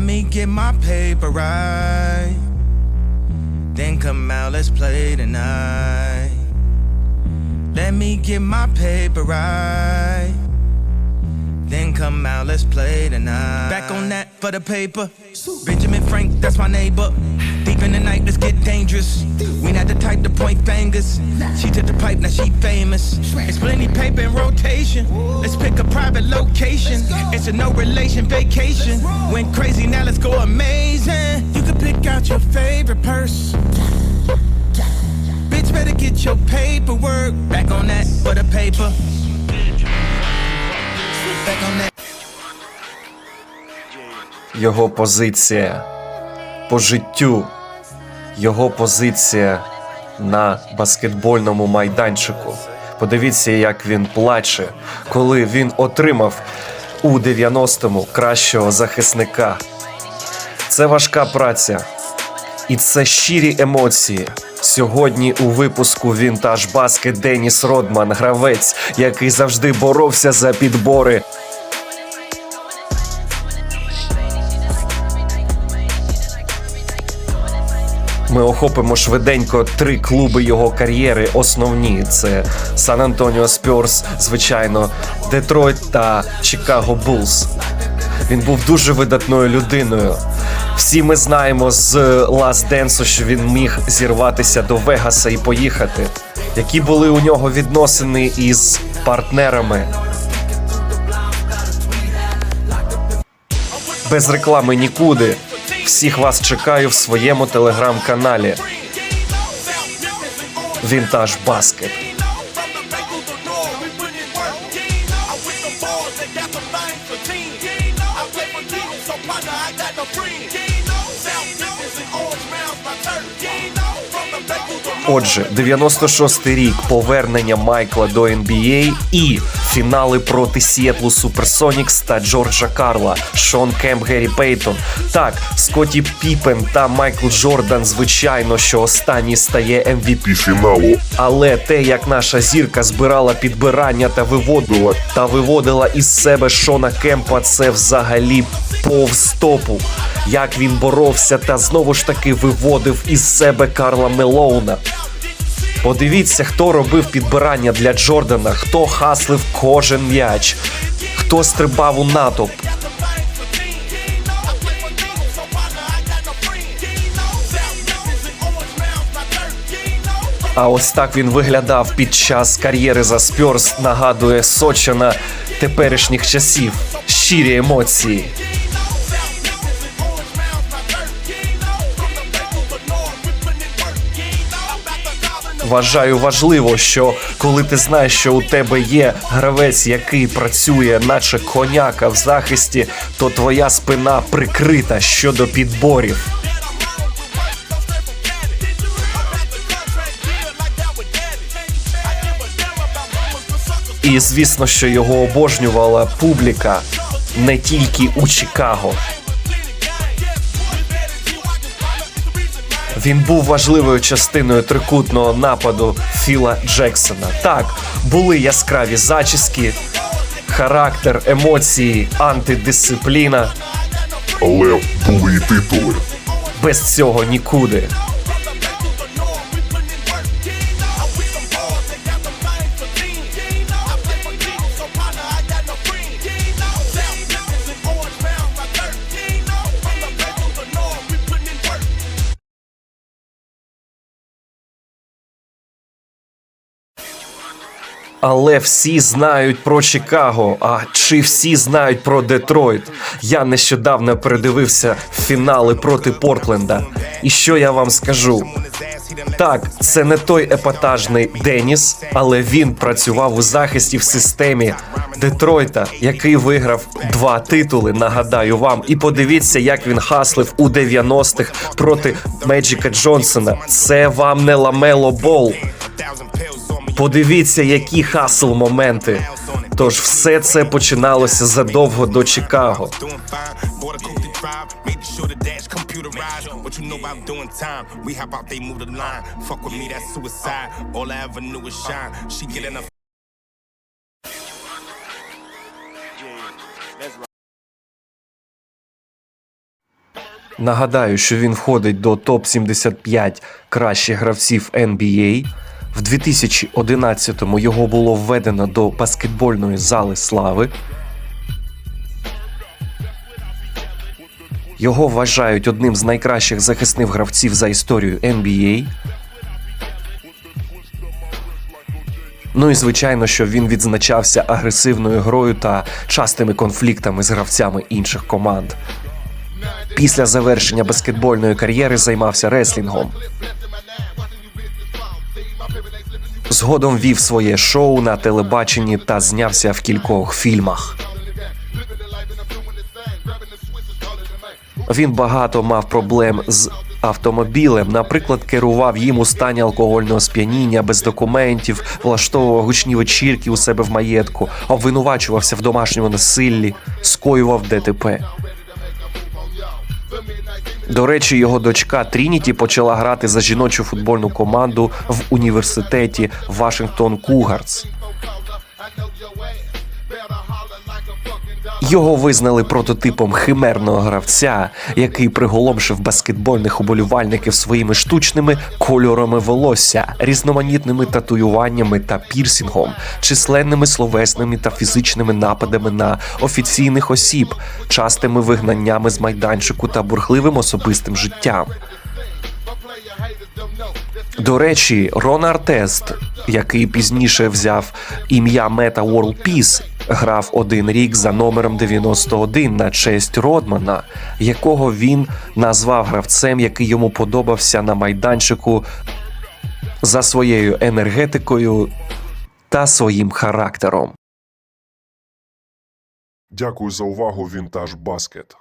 Let me get my paper right. Then come out, let's play tonight. Let me get my paper right. Then come out, let's play tonight. Back on that for the paper. Benjamin Frank, that's my neighbor. Deep in the night, let's get dangerous. We not the type to point fingers. She took the pipe, now she famous. It's plenty paper in rotation. Let's pick a private location. It's a no relation vacation. Went crazy, now let's go amazing. You can pick out your favorite purse. Bitch, better get your paperwork. Back on that for the paper. Його позиція по життю, його позиція на баскетбольному майданчику. Подивіться, як він плаче, коли він отримав у 90-му кращого захисника. Це важка праця, і це щирі емоції. Сьогодні у випуску Вінтаж Баскет Деніс Родман, гравець, який завжди боровся за підбори. Ми охопимо швиденько три клуби його кар'єри. Основні це Сан Антоніо Спьорс, звичайно, Детройт та Чикаго Булс. Він був дуже видатною людиною. Всі ми знаємо з Last Dance, що він міг зірватися до Вегаса і поїхати. Які були у нього відносини із партнерами? Без реклами нікуди. Всіх вас чекаю в своєму телеграм-каналі. Вінтаж Баскет. I got no friends. Отже, 96-й рік повернення Майкла до NBA і фінали проти Сіетлу Суперсонікс та Джорджа Карла, Шон Кемп, Геррі Пейтон. Так, Скотті Піпен та Майкл Джордан, звичайно, що останній стає MVP фіналу. але те, як наша зірка збирала підбирання та виводила та виводила із себе Шона Кемпа, це взагалі повз топу. Як він боровся та знову ж таки виводив із себе Карла Мелоуна. Подивіться, хто робив підбирання для Джордана, хто хаслив кожен м'яч, хто стрибав у натовп. А ось так він виглядав під час кар'єри за Спьорс, нагадує Сочина теперішніх часів. Щирі емоції. Вважаю важливо, що коли ти знаєш, що у тебе є гравець, який працює, наче коняка в захисті, то твоя спина прикрита щодо підборів. І звісно, що його обожнювала публіка не тільки у Чикаго. Він був важливою частиною трикутного нападу Філа Джексона. Так, були яскраві зачіски, характер, емоції, антидисципліна. Але були і титули. Без цього нікуди. Але всі знають про Чикаго. А чи всі знають про Детройт? Я нещодавно передивився фінали проти Портленда. І що я вам скажу? Так, це не той епатажний Деніс, але він працював у захисті в системі Детройта, який виграв два титули. Нагадаю вам. І подивіться, як він хаслив у 90-х проти Меджика Джонсона. Це вам не ламело бол. Подивіться, які хасл моменти. Тож все це починалося задовго до Чикаго. A computerized. What you know about doing time? We hop out, they move the line. Fuck with me, that's suicide. All I ever knew was shine. She get enough. Нагадаю, що він входить до топ 75 кращих гравців NBA. В 2011-му його було введено до баскетбольної зали слави. Його вважають одним з найкращих захисних гравців за історію NBA. Ну і звичайно, що він відзначався агресивною грою та частими конфліктами з гравцями інших команд. Після завершення баскетбольної кар'єри займався реслінгом. Згодом вів своє шоу на телебаченні та знявся в кількох фільмах. Він багато мав проблем з автомобілем. Наприклад, керував їм у стані алкогольного сп'яніння без документів, влаштовував гучні вечірки у себе в маєтку, обвинувачувався в домашньому насиллі, скоював ДТП. До речі, його дочка Трініті почала грати за жіночу футбольну команду в університеті Вашингтон Кугарс. Його визнали прототипом химерного гравця, який приголомшив баскетбольних уболівальників своїми штучними кольорами волосся, різноманітними татуюваннями та пірсінгом, численними словесними та фізичними нападами на офіційних осіб, частими вигнаннями з майданчику та бурхливим особистим життям. До речі, Рон Артест, який пізніше взяв ім'я Мета World Peace, грав один рік за номером 91 на честь Родмана, якого він назвав гравцем, який йому подобався на майданчику за своєю енергетикою та своїм характером. Дякую за увагу, Вінтаж Баскет.